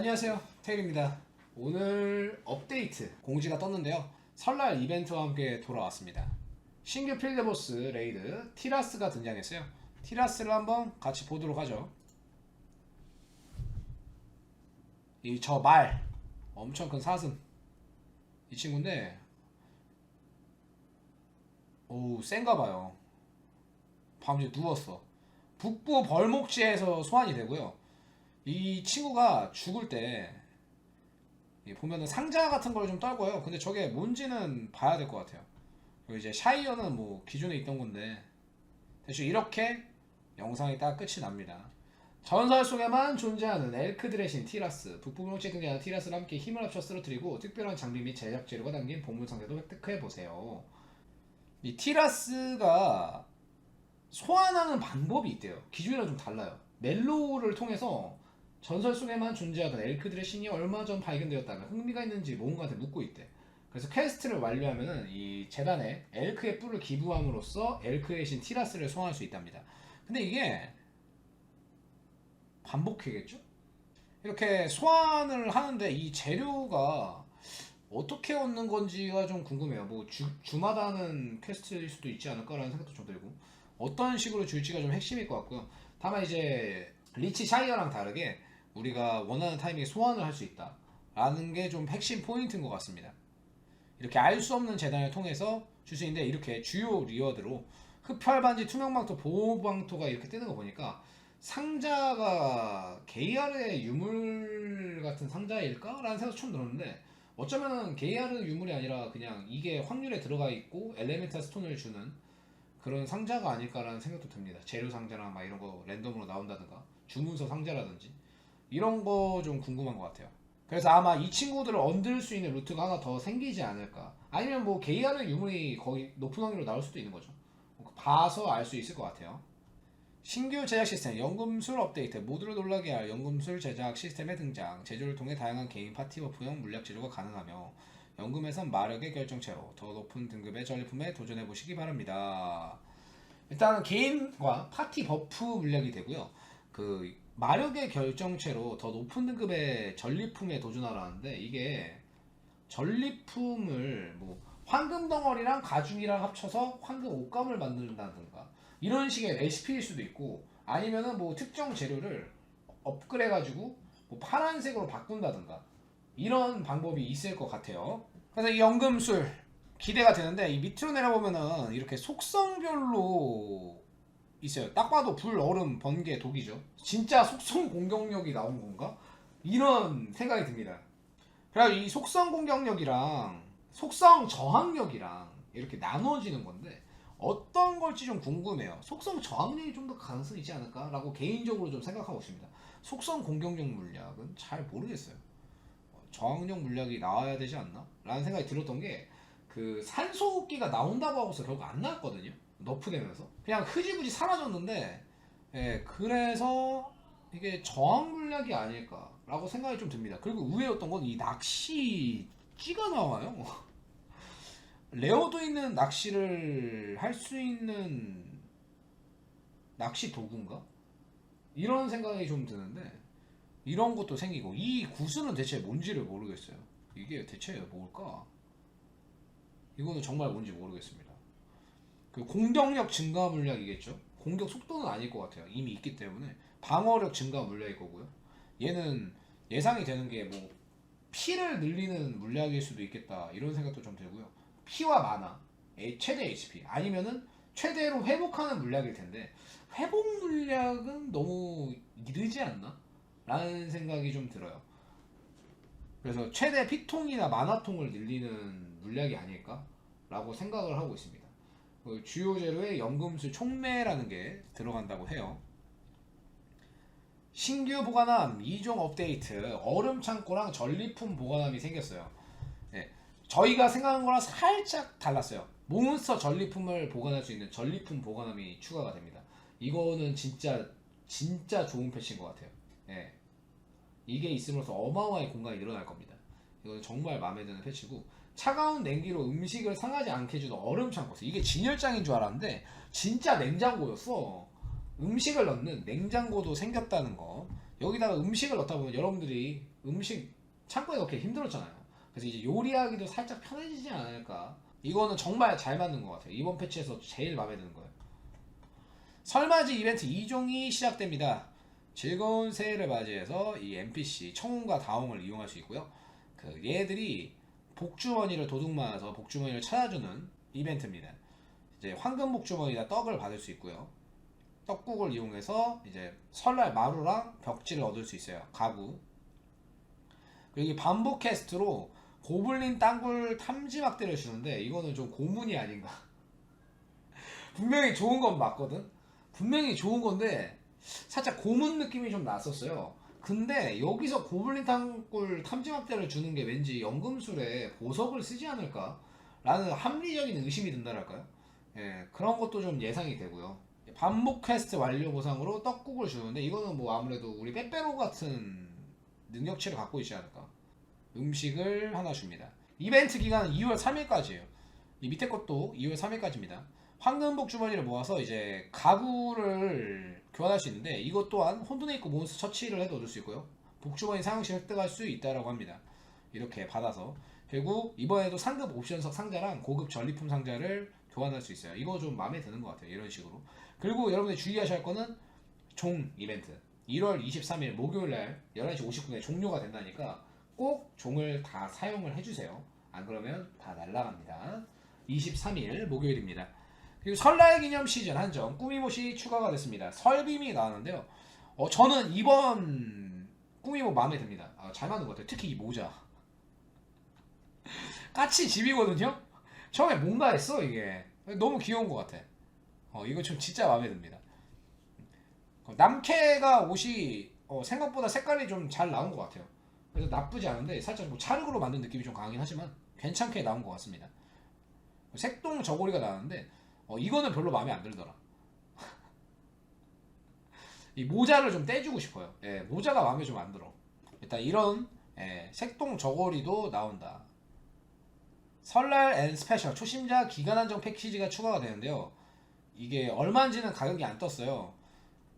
안녕하세요. 테일입니다. 오늘 업데이트 공지가 떴는데요. 설날 이벤트와 함께 돌아왔습니다. 신규 필드보스 레이드 티라스가 등장했어요. 티라스를 한번 같이 보도록 하죠. 이 저 말 엄청 큰 사슴. 이 친구인데 오우 센가봐요. 밤새 누웠어. 북부 벌목지에서 소환이 되고요 이 친구가 죽을 때이 보면은 상자 같은 걸 좀 떨고요. 근데 저게 뭔지는 봐야 될 것 같아요. 그리고 이제 샤이어는 뭐 기존에 있던 건데 대충 이렇게 영상이 딱 끝이 납니다. 전설 속에만 존재하는 엘크들의 신 티라스 북부명치 등장하는 티라스를 함께 힘을 합쳐 쓰러뜨리고 특별한 장비 및 제작 재료가 담긴 보물 상자도 획득해 보세요. 이 티라스가 소환하는 방법이 있대요. 기존이랑 좀 달라요. 멜로를 통해서 전설 속에만 존재하던 엘크들의 신이 얼마 전 발견되었다면 흥미가 있는지 뭔가한테 묻고 있대. 그래서 퀘스트를 완료하면은 이 재단에 엘크의 뿔을 기부함으로써 엘크의 신 티라스를 소환할 수 있답니다. 근데 이게 반복회겠죠? 이렇게 소환을 하는데 이 재료가 어떻게 얻는 건지가 좀 궁금해요. 뭐 주, 주마다 하는 퀘스트일 수도 있지 않을까라는 생각도 좀 들고 어떤 식으로 줄지가 좀 핵심일 것 같고요. 다만 이제 리치 샤이어랑 다르게 우리가 원하는 타이밍에 소환을 할 수 있다. 라는 게 좀 핵심 포인트인 것 같습니다. 이렇게 알 수 없는 재단을 통해서 있는데 이렇게 주요 리워드로 흡혈반지, 투명방토, 보호방토가 이렇게 뜨는 거 보니까 상자가 게이아르의 유물 같은 상자일까? 라는 생각 처음 들었는데 어쩌면은 게이아르 유물이 아니라 그냥 이게 확률에 들어가 있고 엘레멘탈 스톤을 주는 그런 상자가 아닐까라는 생각도 듭니다. 재료 상자나 막 이런 거 랜덤으로 나온다든가 주문서 상자라든지 이런 거 좀 궁금한 것 같아요. 그래서 아마 이 친구들을 얻을 수 있는 루트가 하나 더 생기지 않을까. 아니면 뭐 게이아르 유물이 거의 높은 확률로 나올 수도 있는 거죠. 봐서 알 수 있을 것 같아요. 신규 제작 시스템 연금술 업데이트 모두를 놀라게 할 연금술 제작 시스템의 등장 제조를 통해 다양한 개인 파티 버프형 물약 제조가 가능하며 연금에선 마력의 결정체로 더 높은 등급의 전리품에 도전해 보시기 바랍니다. 일단 개인과 파티 버프 물약이 되고요. 그 마력의 결정체로 더 높은 등급의 전리품에 도전하라는데 이게 전리품을 뭐 황금 덩어리랑 가죽이랑 합쳐서 황금 옷감을 만든다든가 이런 식의 레시피일 수도 있고 아니면은 뭐 특정 재료를 업그레이드 가지고 뭐 파란색으로 바꾼다든가 이런 방법이 있을 것 같아요. 그래서 이 연금술 기대가 되는데 이 밑으로 내려보면은 이렇게 속성별로 있어요. 딱 봐도 불, 얼음, 번개, 독이죠. 진짜 속성 공격력이 나온 건가? 이런 생각이 듭니다. 그래서 이 속성 공격력이랑 속성 저항력이랑 이렇게 나눠지는 건데 어떤 걸지 좀 궁금해요. 속성 저항력이 좀 더 가능성이 있지 않을까라고 개인적으로 좀 생각하고 있습니다. 속성 공격력 물약은 잘 모르겠어요. 어, 저항력 물약이 나와야 되지 않나? 라는 생각이 들었던 게 그 산소호흡기가 나온다고 하고서 결국 안 나왔거든요. 너프되면서 그냥 흐지부지 사라졌는데 예, 그래서 이게 저항 물약이 아닐까라고 생각이 좀 듭니다. 그리고 의외였던 건 이 낚시 찌가 나와요. 레어도 있는 낚시를 할 수 있는 낚시 도구인가? 이런 생각이 좀 드는데 이런 것도 생기고 이 구슬은 대체 뭔지를 모르겠어요. 이게 대체 뭘까? 이거는 정말 뭔지 모르겠습니다. 그 공격력 증가 물약이겠죠. 공격 속도는 아닐 것 같아요. 이미 있기 때문에 방어력 증가 물약일 거고요. 얘는 예상이 되는 게 뭐 피를 늘리는 물약일 수도 있겠다 이런 생각도 좀 들고요. 피와 에- 최대 HP 아니면은 최대로 회복하는 물약일 텐데 회복 물약은 너무 이르지 않나? 라는 생각이 좀 들어요. 그래서 최대 피통이나 마나통을 늘리는 물약이 아닐까라고 생각을 하고 있습니다. 그 주요 재료에 연금술 촉매라는 게 들어간다고 해요. 신규 보관함 2종 업데이트 얼음 창고랑 전리품 보관함이 생겼어요. 네, 저희가 생각한 거랑 살짝 달랐어요. 몬스터 전리품을 보관할 수 있는 전리품 보관함이 추가가 됩니다. 이거는 진짜 진짜 좋은 패치인 것 같아요. 예. 이게 있음으로써 어마어마하게 공간이 늘어날 겁니다. 이거는 정말 마음에 드는 패치고 차가운 냉기로 음식을 상하지 않게 해주는 얼음 창고였어. 이게 진열장인 줄 알았는데 진짜 냉장고였어. 음식을 넣는 냉장고도 생겼다는 거. 여기다가 음식을 넣다 보면 여러분들이 음식 창고에 넣기 힘들었잖아요. 그래서 이제 요리하기도 살짝 편해지지 않을까. 이거는 정말 잘 맞는 것 같아요. 이번 패치에서 제일 마음에 드는 거예요. 설맞이 이벤트 2종이 시작됩니다. 즐거운 새해를 맞이해서 이 NPC 청운과 다홍을 이용할 수 있고요. 그 얘들이 복주머니를 도둑맞아서 복주머니를 찾아주는 이벤트입니다. 이제 황금 복주머니나 떡을 받을 수 있고요. 떡국을 이용해서 이제 설날 마루랑 벽지를 얻을 수 있어요. 가구. 그리고 이 반복 퀘스트로 고블린 땅굴 탐지 막대를 주는데 이거는 좀 고문이 아닌가. 분명히 좋은 건 맞거든. 분명히 좋은 건데 살짝 고문 느낌이 좀 났었어요. 근데 여기서 고블린 땅굴 탐지 막대를 주는 게 왠지 연금술에 보석을 쓰지 않을까? 라는 합리적인 의심이 든다랄까요? 예, 그런 것도 좀 예상이 되고요. 반복 퀘스트 완료 보상으로 떡국을 주는데 이거는 뭐 아무래도 우리 빼빼로 같은 능력치를 갖고 있지 않을까? 음식을 하나 줍니다. 이벤트 기간은 2월 3일까지예요. 이 밑에 것도 2월 3일까지입니다. 황금복 주머니를 모아서 이제 가구를 교환할 수 있는데 이것 또한 혼돈에 있고 몬스터 처치를 해도 얻을 수 있고요. 복주머니 사용 시 획득할 수 있다라고 합니다. 이렇게 받아서 그리고 이번에도 상급 옵션석 상자랑 고급 전리품 상자를 교환할 수 있어요. 이거 좀 마음에 드는 것 같아요. 이런 식으로. 그리고 여러분들 주의하셔야 할 거는 종 이벤트. 1월 23일 목요일 날 11시 59분에 종료가 된다니까 꼭 종을 다 사용을 해주세요. 안 그러면 다 날라갑니다. 23일 목요일입니다. 그리고 설날 기념 시즌 한정 꾸미못이 추가가 됐습니다. 설빔이 나왔는데요. 어, 저는 이번 꾸미못 마음에 듭니다. 아, 잘 맞는 것 같아요. 특히 이 모자. 까치 집이거든요. 처음에 뭔가 했어 이게 너무 귀여운 것 같아. 어, 이거 좀 진짜 마음에 듭니다. 어, 남캐가 옷이 어, 생각보다 색깔이 좀 잘 나온 것 같아요. 그래서 나쁘지 않은데 살짝 뭐 차르그로 만든 느낌이 좀 강하긴 하지만 괜찮게 나온 것 같습니다. 색동 저고리가 나왔는데 어, 이거는 별로 마음에 안 들더라. 이 모자를 좀 떼주고 싶어요. 예, 모자가 마음에 좀 안 들어. 일단 이런 예, 색동 저고리도 나온다. 설날 앤 스페셜 초심자 기간 한정 패키지가 추가가 되는데요. 이게 얼마인지는 가격이 안 떴어요.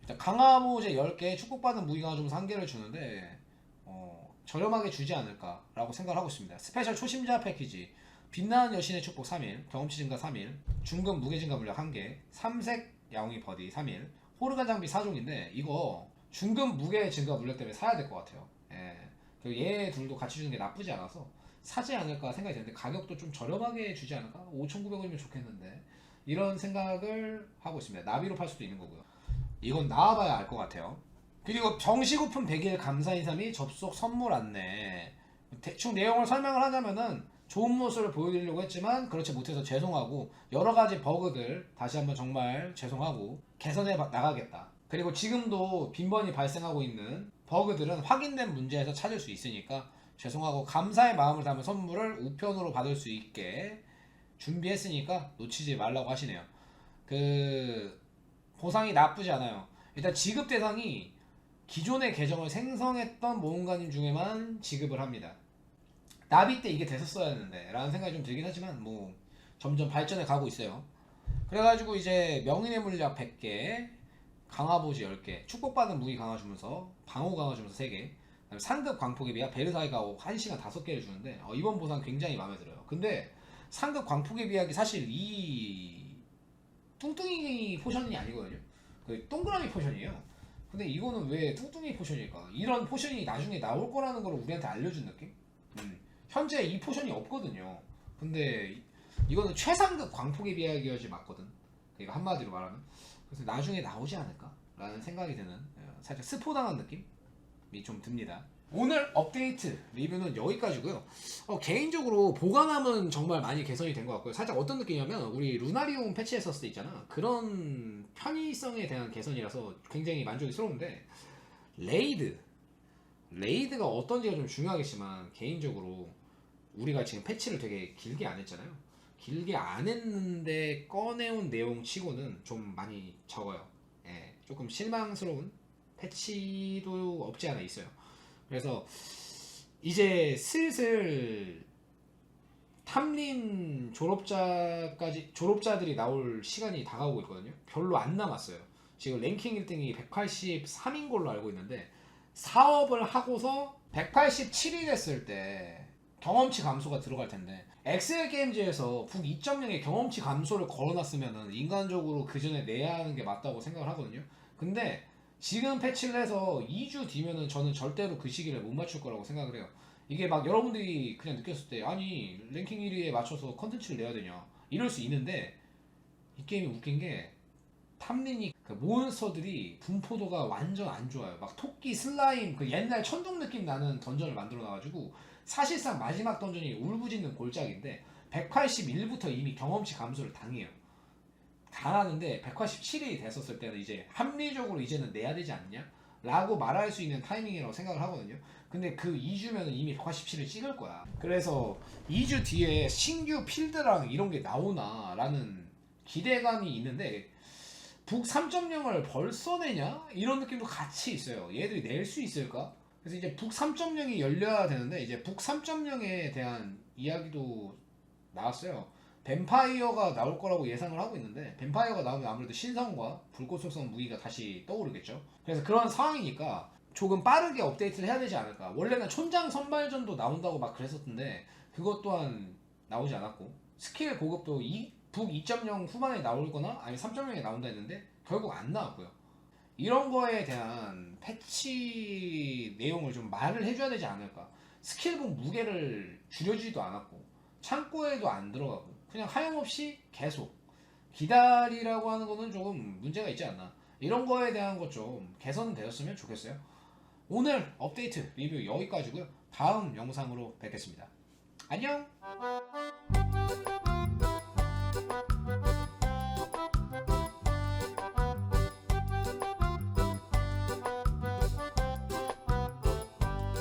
일단 강화 모제 10개 축복받은 무기 강화 중에서 한 개를 주는데 어, 저렴하게 주지 않을까라고 생각을 하고 있습니다. 스페셜 초심자 패키지 빛나는 여신의 축복 3일, 경험치 증가 3일, 중급 무게 증가 물약 1개, 삼색 야옹이 버디 3일, 호르간 장비 4종인데 이거 중급 무게 증가 물약 때문에 사야 될 것 같아요. 예. 그리고 얘 둘도 같이 주는 게 나쁘지 않아서 사지 않을까 생각이 드는데 가격도 좀 저렴하게 주지 않을까? 5,900원이면 좋겠는데 이런 생각을 하고 있습니다. 나비로 팔 수도 있는 거고요. 이건 나와봐야 알 것 같아요. 그리고 오픈 100일 감사 및 접속 선물 안내 대충 내용을 설명을 하자면은 좋은 모습을 보여드리려고 했지만 그렇지 못해서 죄송하고 여러 가지 버그들 다시 한번 정말 죄송하고 개선해 봐- 나가겠다. 그리고 지금도 빈번히 발생하고 있는 버그들은 확인된 문제에서 찾을 수 있으니까 죄송하고 감사의 마음을 담은 선물을 우편으로 받을 수 있게 준비했으니까 놓치지 말라고 하시네요. 그 보상이 나쁘지 않아요. 일단 지급 대상이 기존의 계정을 생성했던 모험가님 중에만 지급을 합니다. 나비 때 이게 됐었어야 했는데 라는 생각이 좀 들긴 하지만 뭐 점점 발전해 가고 있어요. 그래가지고 이제 명인의 물약 100개, 강화보지 10개, 축복받은 무기 강화 주면서 방어 강화 주면서 3개, 그다음에 상급 광폭에 비하 베르사이가 1시간 5개를 주는데 어, 이번 보상 굉장히 마음에 들어요. 근데 상급 광폭에 비하기 사실 이 뚱뚱이 포션이 아니거든요. 그 동그라미 포션이에요. 근데 이거는 왜 뚱뚱이 포션일까? 이런 포션이 나중에 나올 거라는 걸 우리한테 알려준 느낌? 음. 현재 이 포션이 없거든요. 근데 이- 이거는 최상급 광폭에 비하기여지 맞거든. 이거 한마디로 말하면. 그래서 나중에 나오지 않을까라는 생각이 드는 어, 살짝 스포당한 느낌이 좀 듭니다. 오늘 업데이트 리뷰는 여기까지고요. 어, 개인적으로 보관함은 정말 많이 개선이 된 것 같고요. 살짝 어떤 느낌이냐면 우리 루나리움 패치했었을 때 있잖아. 그런 편의성에 대한 개선이라서 굉장히 만족스러운데 레이드 레이드가 어떤지가 좀 중요하겠지만 개인적으로 우리가 지금 패치를 되게 길게 안 했잖아요. 길게 안 했는데 꺼내온 내용 치고는 좀 많이 적어요. 예, 조금 실망스러운 패치도 없지 않아 있어요. 그래서 이제 슬슬 탐린 졸업자까지 졸업자들이 나올 시간이 다가오고 있거든요. 별로 안 남았어요. 지금 랭킹 1등이 183인 걸로 알고 있는데 사업을 하고서 187이 됐을 때 경험치 감소가 들어갈 텐데 엑셀 게임즈에서 북 2.0의 경험치 감소를 걸어놨으면은 인간적으로 그 전에 내야 하는 게 맞다고 생각을 하거든요. 근데 지금 패치를 해서 2주 뒤면은 저는 절대로 그 시기를 못 맞출 거라고 생각을 해요. 이게 막 여러분들이 그냥 느꼈을 때 아니 랭킹 1위에 맞춰서 컨텐츠를 내야 되냐 이럴 수 있는데 이 게임이 웃긴 게 탐린이 그 몬스터들이 분포도가 완전 안 좋아요. 막 토끼, 슬라임 그 옛날 천둥 느낌 나는 던전을 만들어 놔가지고 사실상 마지막 던전이 울부짖는 골짜기인데 181부터 이미 경험치 감소를 당해요. 당하는데 187이 됐었을 때는 이제 합리적으로 이제는 내야 되지 않냐? 라고 말할 수 있는 타이밍이라고 생각을 하거든요. 근데 그 2주면 이미 187을 찍을 거야. 그래서 2주 뒤에 신규 필드랑 이런 게 나오나 라는 기대감이 있는데 북 3.0을 벌써 내냐? 이런 느낌도 같이 있어요. 얘들이 낼 수 있을까? 그래서 이제 북 3.0이 열려야 되는데 이제 북 3.0에 대한 이야기도 나왔어요. 뱀파이어가 나올 거라고 예상을 하고 있는데 뱀파이어가 나오면 아무래도 신성과 불꽃 속성 무기가 다시 떠오르겠죠. 그래서 그런 상황이니까 조금 빠르게 업데이트를 해야 되지 않을까. 원래는 촌장 선발전도 나온다고 막 그랬었는데 그것 또한 나오지 않았고 스킬 고급도 이, 북 2.0 후반에 나올 거나 아니 3.0에 나온다 했는데 결국 안 나왔고요. 이런 거에 대한 패치 내용을 좀 말을 해줘야 되지 않을까. 스킬북 무게를 줄여주지도 않았고 창고에도 안 들어가고 그냥 하염없이 계속 기다리라고 하는 거는 조금 문제가 있지 않나. 이런 거에 대한 것 좀 개선되었으면 좋겠어요. 오늘 업데이트 리뷰 여기까지고요. 다음 영상으로 뵙겠습니다. 안녕.